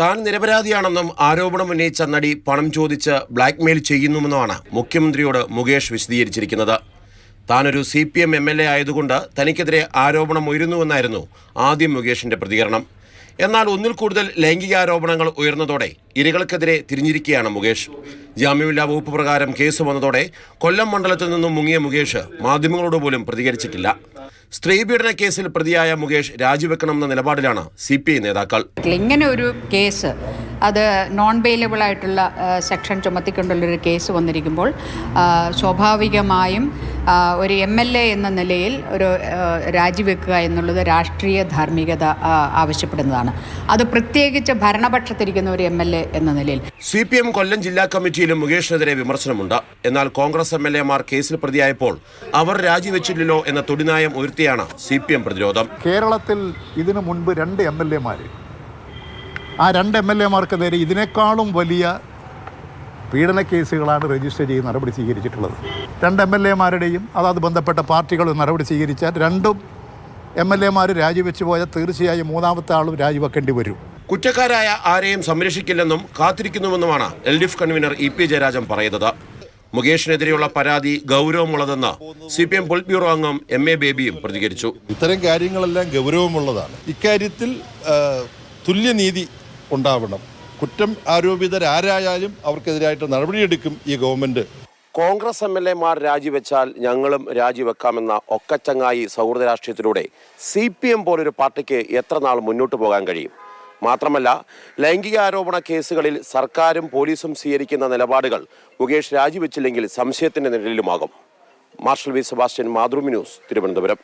താൻ നിരപരാധിയാണെന്നും ആരോപണം ഉന്നയിച്ച നടി പണം ചോദിച്ച് ബ്ലാക്ക്മെയിൽ ചെയ്യുന്നുവെന്നുമാണ് മുഖ്യമന്ത്രിയോട് മുകേഷ് വിശദീകരിച്ചിരിക്കുന്നത്. താനൊരു C P M M L A ആയതുകൊണ്ട് തനിക്കെതിരെ ആരോപണം ഉയരുന്നുവെന്നായിരുന്നു ആദ്യം മുകേഷിന്റെ പ്രതികരണം. എന്നാൽ ഒന്നിൽ കൂടുതൽ ലൈംഗികാരോപണങ്ങൾ ഉയർന്നതോടെ ഇരകൾക്കെതിരെ തിരിഞ്ഞിരിക്കുകയാണ് മുകേഷ്. ജാമ്യമില്ലാ വകുപ്പ് പ്രകാരം കേസ് വന്നതോടെ കൊല്ലം മണ്ഡലത്തിൽ നിന്നും മുങ്ങിയ മുകേഷ് മാധ്യമങ്ങളോട് പോലും പ്രതികരിച്ചിട്ടില്ല. സ്ത്രീപീഡന കേസിൽ പ്രതിയായ മുകേഷ് രാജിവെക്കണമെന്ന നിലപാടിലാണ് സി പി ഐ നേതാക്കൾ. ഇങ്ങനെ ഒരു കേസ് അത് നോൺ ബെയിലബിൾ ആയിട്ടുള്ള സെക്ഷൻ ചുമത്തിക്കൊണ്ടുള്ളൊരു കേസ് വന്നിരിക്കുമ്പോൾ സ്വാഭാവികമായും ഒരു എം എൽ എ എന്ന നിലയിൽ ഒരു രാജിവെക്കുക എന്നുള്ളത് രാഷ്ട്രീയ ധാർമ്മികത ആവശ്യപ്പെടുന്നതാണ്. അത് പ്രത്യേകിച്ച് ഭരണപക്ഷത്തിരിക്കുന്ന ഒരു എം എൽ എ എന്ന നിലയിൽ. സി പി എം കൊല്ലം ജില്ലാ കമ്മിറ്റിയിലും മുകേഷിനെതിരെ വിമർശനമുണ്ട്. എന്നാൽ കോൺഗ്രസ് എം എൽ എമാർ കേസിൽ പ്രതിയായപ്പോൾ അവർ രാജിവെച്ചില്ലല്ലോ എന്ന തൊടിനായം ഉയർത്തിയാണ് സി പി എം പ്രതിരോധം. കേരളത്തിൽ ഇതിനു മുൻപ് രണ്ട് എം എൽ എമാർ ആ രണ്ട് എം എൽ എമാർക്കെതിരെ ഇതിനേക്കാളും വലിയ പീഡന കേസുകളാണ് രജിസ്റ്റർ ചെയ്ത് നടപടി സ്വീകരിച്ചിട്ടുള്ളത്. രണ്ട് എം എൽ എമാരുടെയും അതാത് ബന്ധപ്പെട്ട പാർട്ടികളും നടപടി സ്വീകരിച്ചാൽ രണ്ടും എം എൽ എമാർ രാജിവെച്ച് പോയാൽ തീർച്ചയായും മൂന്നാമത്തെ ആളും രാജിവെക്കേണ്ടി വരും. കുറ്റക്കാരായ ആരെയും സംരക്ഷിക്കില്ലെന്നും കാത്തിരിക്കുന്നുവെന്നുമാണ് L D F convener E P Jayarajan പറയുന്നത്. മുകേഷിനെതിരെയുള്ള പരാതി ഗൗരവമുള്ളതെന്ന് C P M polit bureau അംഗം എം എ ബേബിയും പ്രതികരിച്ചു. ഇത്തരം കാര്യങ്ങളെല്ലാം ഗൗരവമുള്ളതാണ്. ഇക്കാര്യത്തിൽ തുല്യനീതി ഉണ്ടാവണം. കുറ്റം ആരോപിതരാരായാലും അവർക്കെതിരായിട്ട് നടപടിയെടുക്കും ഈ ഗവൺമെന്റ്. കോൺഗ്രസ് എം എൽ എമാർ രാജിവെച്ചാൽ ഞങ്ങളും രാജിവെക്കാമെന്ന ഒക്കച്ചങ്ങായി സൗഹൃദ രാഷ്ട്രീയത്തിലൂടെ സി പി എം പോലൊരു പാർട്ടിക്ക് എത്ര നാൾ മുന്നോട്ട് പോകാൻ കഴിയും? മാത്രമല്ല ലൈംഗികാരോപണ കേസുകളിൽ സർക്കാരും പോലീസും സ്വീകരിക്കുന്ന നിലപാടുകൾ മുകേഷ് രാജിവെച്ചില്ലെങ്കിൽ സംശയത്തിന്റെ നിഴലിലുമാകും. Marshal V. Sebastian Mathrubhumi news Thiruvananthapuram.